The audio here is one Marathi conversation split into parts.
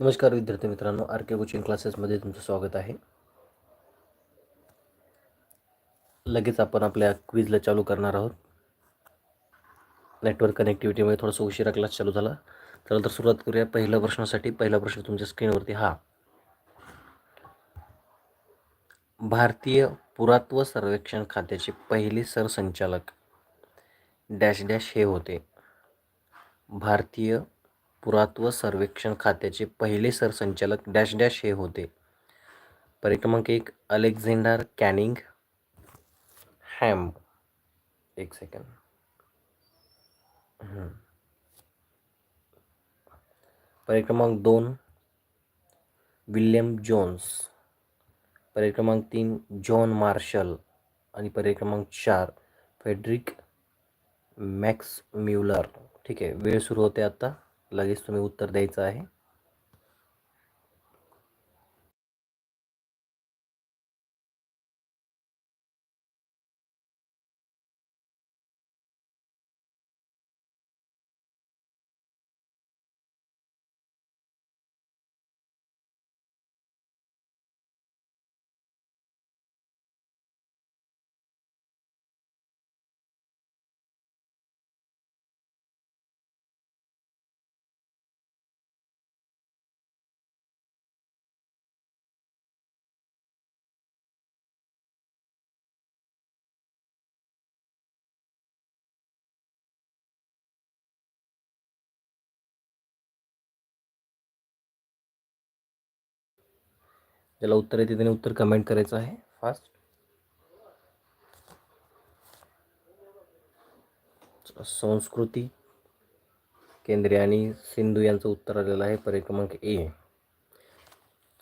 नमस्कार विद्यार्थी मित्रांनो आर के कोचिंग क्लासेसमध्ये तुमचं स्वागत आहे. लगेच आपण आपल्या क्विजला चालू करणार आहोत. नेटवर्क कनेक्टिव्हिटीमुळे थोडंसं उशिरा क्लास चालू झाला. तर सुरुवात करूया. पहिल्या प्रश्नासाठी पहिला प्रश्न तुमच्या स्क्रीनवरती हा. भारतीय पुरात्व सर्वेक्षण खात्याचे पहिले सरसंचालक डॅश डॅश हे होते. भारतीय पुरातत्व सर्वेक्षण खात्याचे पहिले सरसंचालक डॅश डॅश हे होते. परिक्रमांक एक अलेक्झांडर कॅनिंग हॅम एक सेकंड परिक्रमांक दोन विल्यम जोन्स. परिक्रमांक तीन जॉन मार्शल. आणि परिक्रमांक चार फेडरिक मॅक्स म्युलर. ठीक आहे वेळ सुरू होते आता. लगेच तुम्ही उत्तर द्यायचं आहे. ज्याला उत्तर येते त्याने उत्तर कमेंट करायचं आहे. फास्ट संस्कृती केंद्रे आणि सिंधू यांचं उत्तर आलेलं आहे. पर्याय क्रमांक ए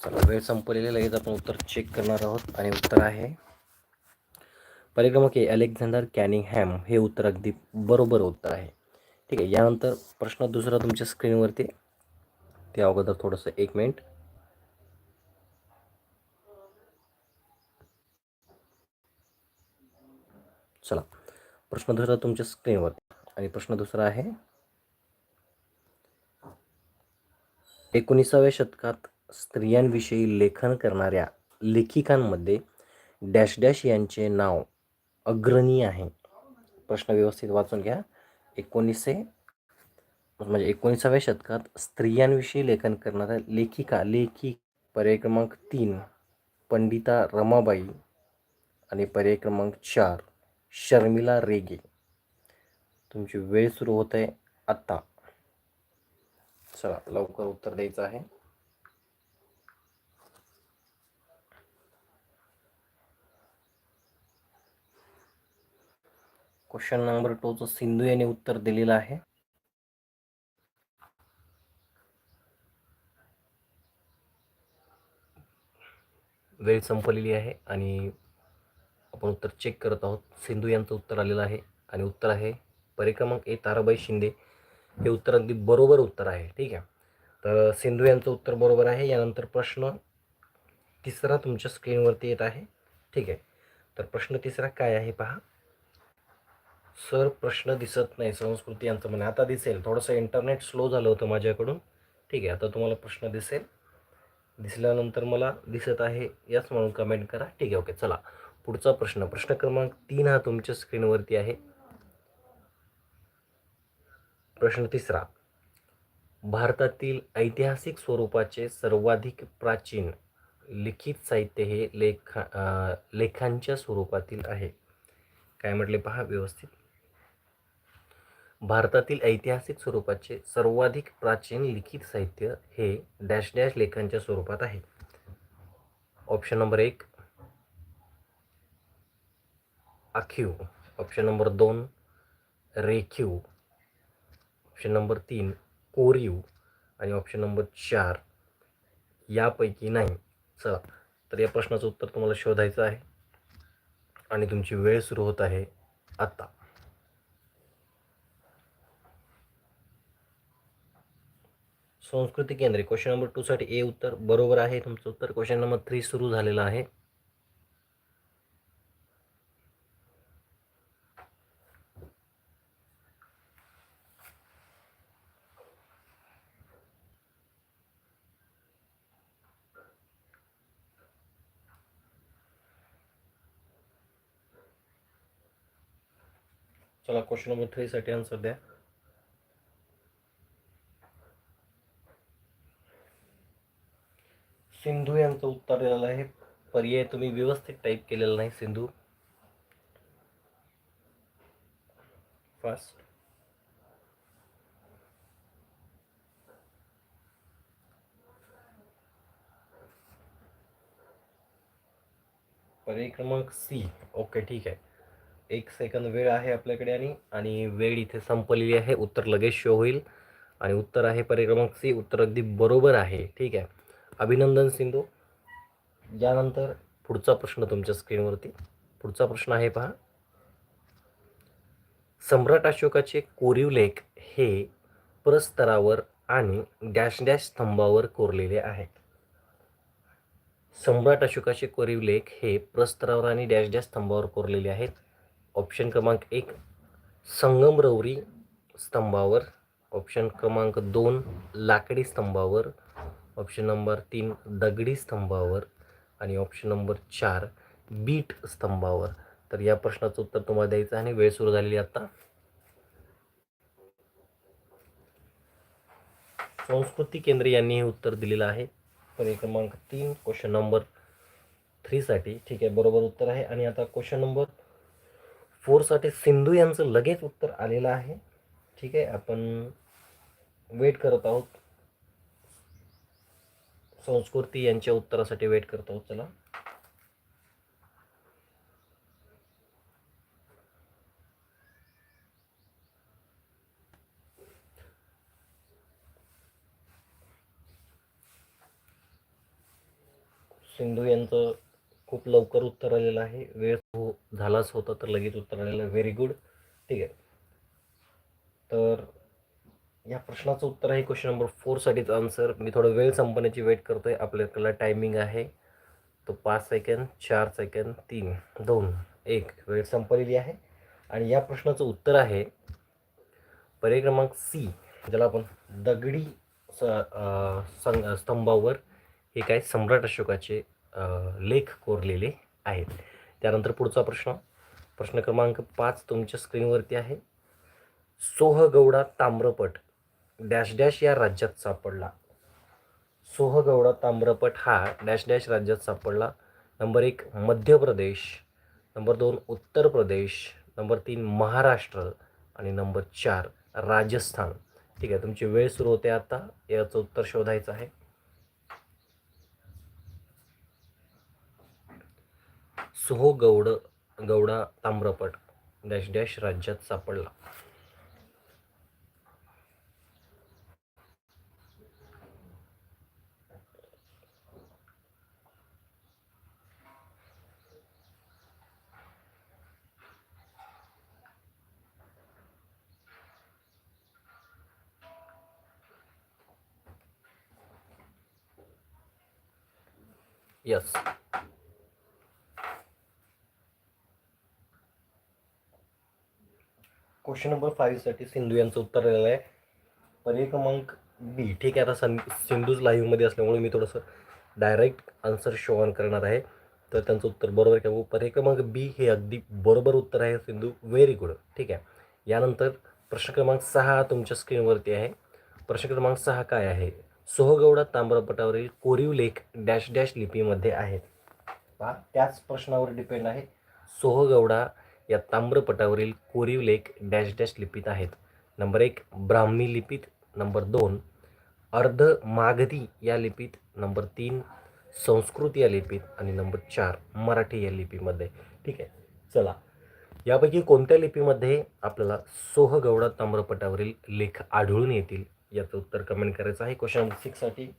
चला वेळ संपलेली लगेच आपण उत्तर चेक करणार आहोत आणि उत्तर आहे. पर्याय क्रमांक ए अलेक्झांडर कॅनिंग हॅम हे उत्तर अगदी बरोबर उत्तर आहे. ठीक आहे यानंतर प्रश्न दुसरा तुमच्या स्क्रीनवरती ते अगोदर थोडंसं एक मिनिट चला. प्रश्न दुसरा तुमच्या स्क्रीनवर आणि प्रश्न दुसरा आहे एकोणीसाव्या शतकात स्त्रियांविषयी लेखन करणाऱ्या लेखिकांमध्ये डॅश डॅश यांचे नाव अग्रणी आहे. प्रश्न व्यवस्थित वाचून घ्या. एकोणीसशे म्हणजे एकोणीसाव्या शतकात स्त्रियांविषयी लेखन करणाऱ्या लेखिका लेखी पर्याय क्रमांक तीन पंडिता रमाबाई आणि पर्याय क्रमांक चार शर्मिला रेगे. तुमची वेळ सुरू होत आहे आत्ता चला लवकर उत्तर द्यायचं आहे. क्वेश्चन नंबर टूचं सिंधू यांनी उत्तर दिलेलं आहे. वेळ संपलेली आहे आणि आपण उत्तर चेक करत आहोत. सिंधू यांचं उत्तर आलेलं आहे. आणि उत्तर आहे परिक्रमांक ए ताराबाई शिंदे. हे उत्तर अगदी बरोबर उत्तर आहे. ठीक आहे? तर सिंधू यांचं उत्तर बरोबर आहे. यानंतर प्रश्न तिसरा तुमच्या स्क्रीनवरती येत आहे. ठीक आहे? तर प्रश्न तिसरा काय आहे पहा. सर प्रश्न दिसत नाही. संस्कृती यांचं म्हणे आता दिसेल. थोडंसं इंटरनेट स्लो झालं होतं माझ्याकडून. ठीक आहे? आता तुम्हाला प्रश्न दिसेल. दिसल्यानंतर मला दिसत आहे. याच म्हणून कमेंट करा. ठीक आहे? ओके चला. पुढचा प्रश्न. प्रश्न क्रमांक तीन हा तुमच्या स्क्रीनवरती आहे. प्रश्न तिसरा. भारतातील ऐतिहासिक स्वरूपाचे सर्वाधिक प्राचीन लिखित साहित्य हे लेखा लेखांच्या स्वरूपातील आहे. काय म्हटले पहा व्यवस्थित. भारतातील ऐतिहासिक स्वरूपाचे सर्वाधिक प्राचीन लिखित साहित्य हे डॅश डॅश लेखांच्या स्वरूपात आहे. ऑप्शन नंबर एक आखीव. ऑप्शन नंबर दोन रेखीव. ऑप्शन नंबर तीन कोरीव. आणि ऑप्शन नंबर चार यापैकी नाही. चला तर या प्रश्नाचं उत्तर तुम्हाला शोधायचं आहे. आणि तुमची वेळ सुरू होत आहे आत्ता संस्कृती केंद्रे क्वेश्चन नंबर टूसाठी ए उत्तर. बरोबर आहे तुमचं उत्तर. क्वेश्चन नंबर थ्री सुरू झालेलं आहे. चला क्वेश्चन नंबर थ्रीसाठी आन्सर द्या. सिंधू यांचं उत्तर दिलेलं आहे. पर्याय तुम्ही व्यवस्थित टाईप केलेला नाही सिंधू. फास्ट पर्याय क्रमांक सी ओके ठीक आहे. एक सेकंद वेळ आहे आपल्याकडे आणि आणि वेळ इथे संपलेली आहे. उत्तर लगेच शो होईल. आणि उत्तर आहे पर्याय सी. उत्तर अगदी बरोबर आहे. ठीक आहे. अभिनंदन सिंधू. यानंतर पुढचा प्रश्न तुमच्या स्क्रीनवरती पुढचा प्रश्न आहे पहा. सम्राट अशोकाचे कोरीव लेख हे प्रस्तरावर आणि डॅश डॅश स्तंभावर कोरलेले आहेत. सम्राट अशोकाचे कोरीव लेख हे प्रस्तरावर आणि डॅश डॅश स्तंभावर कोरलेले आहेत. ऑप्शन क्रमांक एक संगमरवरी स्तंभावर. ऑप्शन क्रमांक दोन लाकडी स्तंभावर. ऑप्शन नंबर तीन दगडी स्तंभावर. आणि ऑप्शन नंबर चार बीट स्तंभावर. तर या प्रश्नाचं उत्तर तुम्हाला द्यायचं आहे आणि वेळ सुरू झालेली आता. संस्कृती केंद्र यांनी हे उत्तर दिलेलं आहे. पर्याय क्रमांक तीन क्वेश्चन नंबर थ्रीसाठी ठीक आहे बरोबर उत्तर आहे. आणि आता क्वेश्चन नंबर फोरसाठी सिंधू यांचं लगेच उत्तर आलेलं आहे. ठीक आहे आपण वेट करत आहोत. संस्कृती यांच्या उत्तरासाठी वेट करत आहोत चला. सिंधू यांचं खूप लवकर उत्तर आलेलं आहे. वेळ हो झालाच होता तर लगेच उत्तर आलेलं आहे. व्हेरी गुड ठीक आहे. तर या प्रश्नाचं उत्तर आहे क्वेश्चन नंबर फोरसाठीच आन्सर मी थोडं वेळ संपण्याची वेट करतो आहे आपल्याकडला टायमिंग आहे. तो पाच सेकंद चार सेकंद तीन दोन एक. वेळ संपलेली आहे. आणि या प्रश्नाचं उत्तर आहे पर्याय क्रमांक सी ज्याला आपण दगडी स संग स्तंभावर हे काय सम्राट अशोकाचे लेख कोरलेले आहेत. त्यानंतर पुढचा प्रश्न. प्रश्न क्रमांक पाच तुमच्या स्क्रीनवरती आहे. सोहगौडा ताम्रपट डॅश डॅश या राज्यात सापडला. सोहगौडा ताम्रपट हा डॅश डॅश राज्यात सापडला. नंबर एक मध्य प्रदेश. नंबर दोन उत्तर प्रदेश. नंबर तीन महाराष्ट्र. आणि नंबर चार राजस्थान. ठीक आहे तुमची वेळ सुरू होते आता. याचं उत्तर शोधायचं आहे. सोहो गौड गौडा ताम्रपट डॅश डॅश राज्यात सापडला. यस. क्वेश्चन नंबर फाईव्हसाठी सिंधू यांचं उत्तर दिलेलं आहे. पर्याय क्रमांक बी ठीक आहे आता सं सिंधूज लाईव्हमध्ये असल्यामुळे मी थोडंसं डायरेक्ट आन्सर शो ऑन करणार आहे. तर त्यांचं उत्तर बरोबर आहे पर्याय क्रमांक बी हे अगदी बरोबर उत्तर आहे सिंधू. व्हेरी गुड ठीक आहे. यानंतर प्रश्न क्रमांक सहा तुमच्या स्क्रीनवरती आहे. प्रश्न क्रमांक सहा काय आहे? सोहगौडा ताम्रपटावरील कोरीव लेख डॅश डॅश लिपीमध्ये आहेत पहा त्याच प्रश्नावर डिपेंड आहे. सोहगौडा या ताम्रपटावरील कोरीव लेख डॅश डॅश लिपीत आहेत. नंबर एक ब्राह्मी लिपीत. नंबर दोन अर्ध मागधी या लिपीत. नंबर तीन संस्कृत या लिपीत. आणि नंबर चार मराठी या लिपीमध्ये. ठीक आहे? चला. यापैकी कोणत्या लिपीमध्ये आपल्याला सोहगौडा ताम्रपटावरील लेख आढळून येतील? याचं उत्तर कमेंट करायचं आहे. क्वेश्चन सिक्ससाठी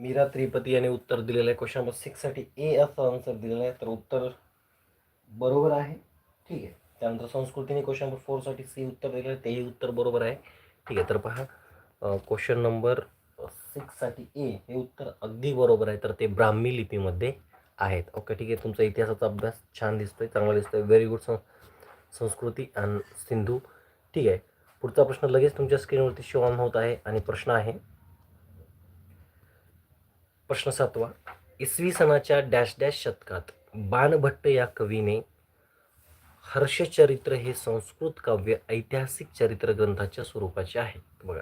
मीरा त्रिपती यांनी उत्तर दिलेलं आहे. क्वेश्चन नंबर सिक्ससाठी ए असं आन्सर दिलेलं आहे. तर उत्तर बरोबर आहे. ठीक आहे. त्यानंतर संस्कृतीने क्वेश्चन नंबर फोरसाठी सी उत्तर दिलेलं आहे. तेही उत्तर बरोबर आहे. ठीक आहे तर पहा. क्वेश्चन नंबर सिक्ससाठी ए हे उत्तर अगदी बरोबर आहे. तर ते ब्राह्मी लिपीमध्ये आहेत. ओके ठीक आहे. तुमचा इतिहासाचा अभ्यास छान दिसतोय चांगला दिसतोय. व्हेरी गुड सं संस्कृती आणि सिंधू. ठीक आहे. पुढचा प्रश्न लगेच तुमच्या स्क्रीनवरती शो ऑन होत आहे. आणि प्रश्न आहे प्रश्न सातवा इसवी सणाच्या डॅश डॅश शतकात बाणभट्ट या कवीने हर्षचरित्र हे संस्कृत काव्य ऐतिहासिक चरित्र ग्रंथाच्या स्वरूपाचे आहे. बघा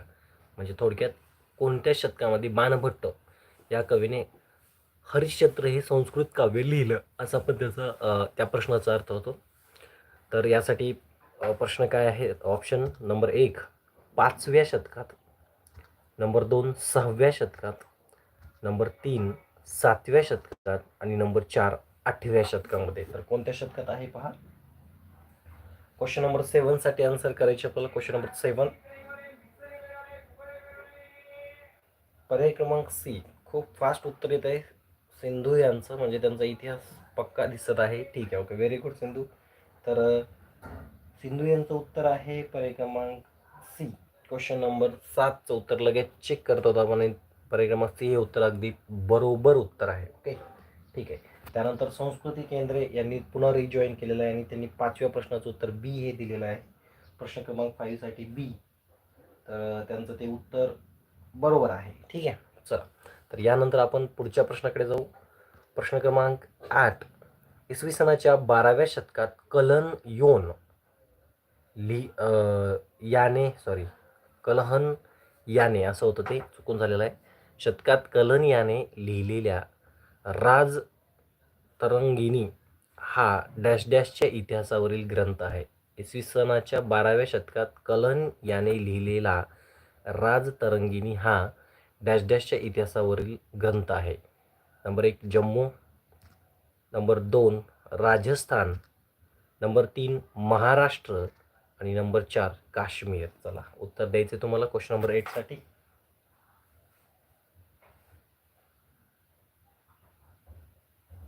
म्हणजे थोडक्यात कोणत्या शतकामध्ये बाणभट्ट या कवीने हरिश्चत्र हे संस्कृत काव्य लिहिलं असा पण त्याचा त्या प्रश्नाचा अर्थ होतो. तर यासाठी प्रश्न काय आहे ऑप्शन नंबर एक पाचव्या शतकात. नंबर दोन सहाव्या शतकात. नंबर तीन सातव्या शतकात आणि नंबर चार आठव्या शतकामध्ये. तर कोणत्या शतकात आहे पहा. क्वेश्चन नंबर सेवनसाठी आन्सर करायचे आपल्याला. क्वेश्चन नंबर सेवन पर्याय क्रमांक सी खूप फास्ट उत्तर येत आहे सिंधू यांचं म्हणजे त्यांचा इतिहास पक्का दिसत आहे. ठीक आहे ओके व्हेरी गुड सिंधू. तर सिंधू यांचं उत्तर आहे पर्याय क्रमांक सी क्वेश्चन नंबर सातचं उत्तर लगेच चेक करत होता आपण पर्याय हे उत्तर अगदी बरोबर उत्तर आहे. ओके ठीक आहे. त्यानंतर संस्कृती केंद्रे यांनी पुन्हा रिजॉईन केलेलं आहे आणि त्यांनी पाचव्या प्रश्नाचं उत्तर बी हे दिलेलं आहे. प्रश्न क्रमांक फाईव्हसाठी बी तर त्यांचं ते उत्तर बरोबर आहे. ठीक आहे? चला. तर यानंतर आपण पुढच्या प्रश्नाकडे जाऊ. प्रश्न क्रमांक आठ. इसवी सनाच्या बाराव्या शतकात कलन योन ली याने सॉरी कलहन याने असं होतं ते चुकून झालेलं आहे. शतकात कलन याने लिहिलेल्या राज तरंगिणी हा डॅश डॅशच्या इतिहासावरील ग्रंथ आहे. इसवी सनाच्या बाराव्या शतकात कलन याने लिहिलेला राज तरंगिणी हा डॅश डॅशच्या इतिहासावरील ग्रंथ आहे. नंबर एक जम्मू. नंबर दोन राजस्थान. नंबर तीन महाराष्ट्र. आणि नंबर चार काश्मीर. चला उत्तर द्यायचे तुम्हाला क्वेश्चन नंबर एटसाठी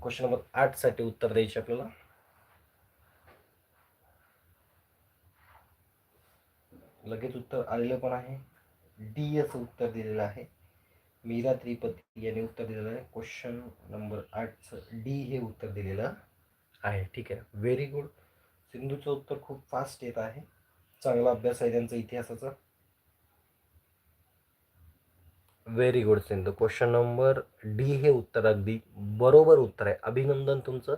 क्वेश्चन नंबर आठसाठी उत्तर द्यायचे आपल्याला. लगेच उत्तर आलेलं पण आहे? डी असं उत्तर दिलेलं आहे. मीरा त्रिपती यांनी उत्तर दिलेलं आहे. क्वेश्चन नंबर आठचं डी हे उत्तर दिलेलं आहे. ठीक आहे. व्हेरी गुड सिंधूचं उत्तर खूप फास्ट येत आहे. चांगला अभ्यास आहे त्यांचा इतिहासाचा. Very good Sindhu. Question number D हे उत्तर अगदी बरोबर उत्तर आहे. अभिनंदन तुमचं.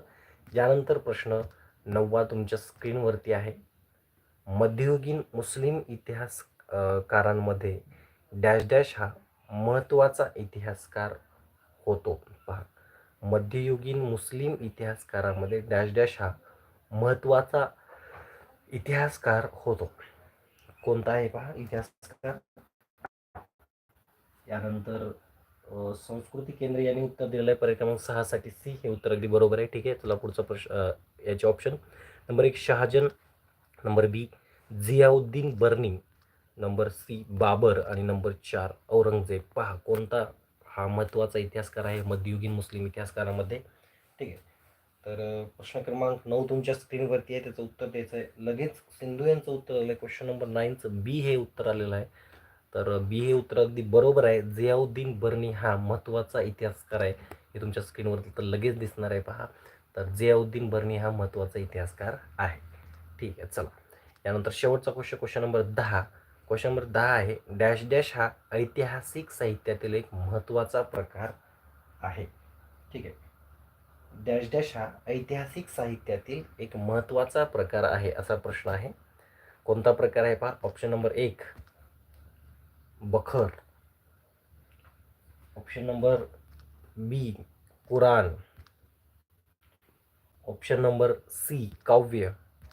यानंतर प्रश्न नववा तुमच्या स्क्रीनवरती आहे. मध्ययुगीन मुस्लिम इतिहास कारांमध्ये डॅश डॅश हा महत्त्वाचा इतिहासकार होतो. पहा. मध्ययुगीन मुस्लिम इतिहासकारामध्ये डॅश डॅश हा महत्त्वाचा इतिहासकार होतो. कोणता आहे पहा? इतिहासकार यानंतर संस्कृती केंद्र यांनी उत्तर दिलेलं आहे. पर्याय क्रमांक सहासाठी सी हे उत्तर अगदी बरोबर आहे. ठीक आहे. चला पुढचा प्रश्न याचे ऑप्शन नंबर एक Shahjahan. Number B Ziauddin Barani. Number C Babur. आणि नंबर चार औरंगजेब. पहा कोणता हा महत्त्वाचा इतिहासकार आहे? मध्ययुगीन मुस्लिम इतिहासकारामध्ये. ठीक आहे. तर प्रश्न क्रमांक नऊ तुमच्या स्क्रीनवरती आहे. त्याचं उत्तर द्यायचं आहे. लगेच सिंधू यांचं उत्तर आलं आहे क्वेश्चन नंबर नाईनचं बी हे उत्तर आलेलं आहे. तर बी हे उत्तर अगदी बरोबर आहे. जियाउद्दीन बर्नी हा महत्त्वाचा इतिहासकार आहे. हे तुमच्या स्क्रीनवर तर लगेच दिसणार आहे पहा. तर जियाउद्दीन बर्नी हा महत्त्वाचा इतिहासकार आहे. ठीक आहे चला. यानंतर शेवटचा क्वेश्चन क्वेश्चन नंबर दहा. क्वेश्चन नंबर दहा आहे. डॅश डॅश हा ऐतिहासिक साहित्यातील एक महत्त्वाचा प्रकार आहे. ठीक आहे. डॅश डॅश हा ऐतिहासिक साहित्यातील एक महत्त्वाचा प्रकार आहे असा प्रश्न आहे. कोणता प्रकार आहे पहा? ऑप्शन नंबर एक. बखर. Option number B Quran option number C काव्य.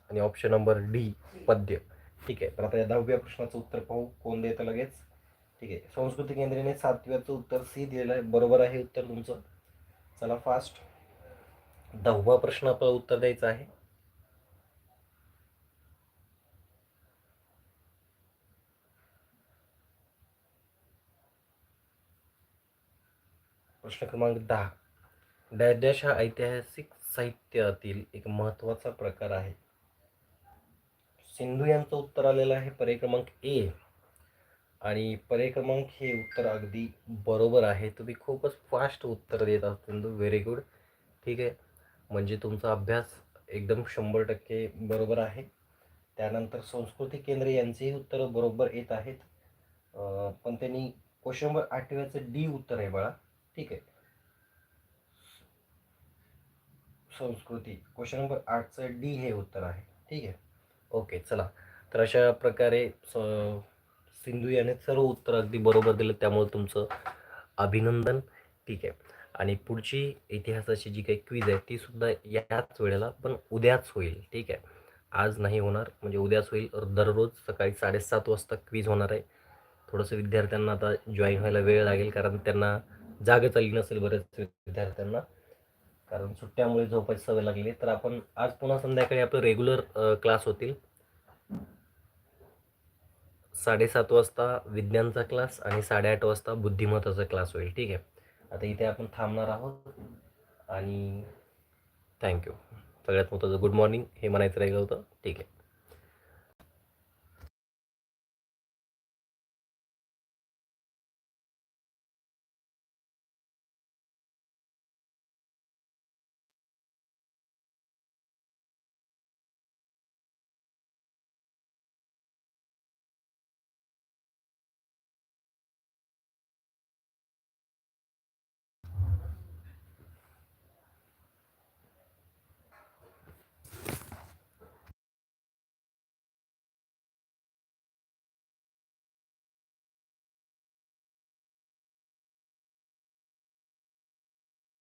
आणि ऑप्शन नंबर डी पद्य. ठीक आहे तर आता या दहाव्या प्रश्नाचं उत्तर पाहू. कोण देतं लगेच? ठीक आहे संस्कृती केंद्रेने सातव्याचं उत्तर सी दिलेलं आहे. बरोबर आहे उत्तर तुमचं. चला फास्ट दहावा प्रश्न आपल्याला उत्तर द्यायचं आहे. प्रश्न क्रमांक दहा. डॅश डॅश हा ऐतिहासिक साहित्यातील एक महत्त्वाचा प्रकार आहे. सिंधू यांचं उत्तर आलेलं आहे पर्याय क्रमांक ए. आणि पर्याय क्रमांक हे उत्तर अगदी बरोबर आहे. तुम्ही खूपच फास्ट उत्तर देत आहात सिंधू. व्हेरी गुड ठीक आहे. म्हणजे तुमचा अभ्यास एकदम शंभर टक्के बरोबर आहे. त्यानंतर संस्कृती केंद्र यांचेही उत्तरं बरोबर येत आहेत. पण त्यांनी क्वेश्चन नंबर आठव्याचं डी उत्तर आहे बाळा. ठीक आहे. संस्कृती क्वेश्चन नंबर आठचं डी हे उत्तर आहे. ठीक आहे? ओके चला. तर अशा प्रकारे सिंधू याने सर्व उत्तर अगदी बरोबर दिलं त्यामुळे तुमचं अभिनंदन. ठीक आहे. आणि पुढची इतिहासाची जी काही क्वीज आहे ती सुद्धा याच वेळेला पण उद्याच होईल. ठीक आहे? आज नाही होणार म्हणजे उद्याच होईल. दररोज सकाळी साडेसात वाजता क्वीज होणार आहे. थोडंसं विद्यार्थ्यांना आता जॉईन व्हायला वेळ लागेल कारण त्यांना जागच आली नसेल बऱ्याच विद्यार्थ्यांना. कारण सुट्ट्यामुळे झोपायची सवय लागली. तर आपण आज पुन्हा संध्याकाळी आपलं रेग्युलर क्लास होतील. साडेसात वाजता विज्ञानचा क्लास आणि साडेआठ वाजता बुद्धिमत्ताचा क्लास होईल. ठीक आहे? आता इथे आपण थांबणार आहोत. आणि थँक्यू सगळ्यात महत्त्वाचं गुड मॉर्निंग हे म्हणायचं राहिलं होतं. ठीक आहे.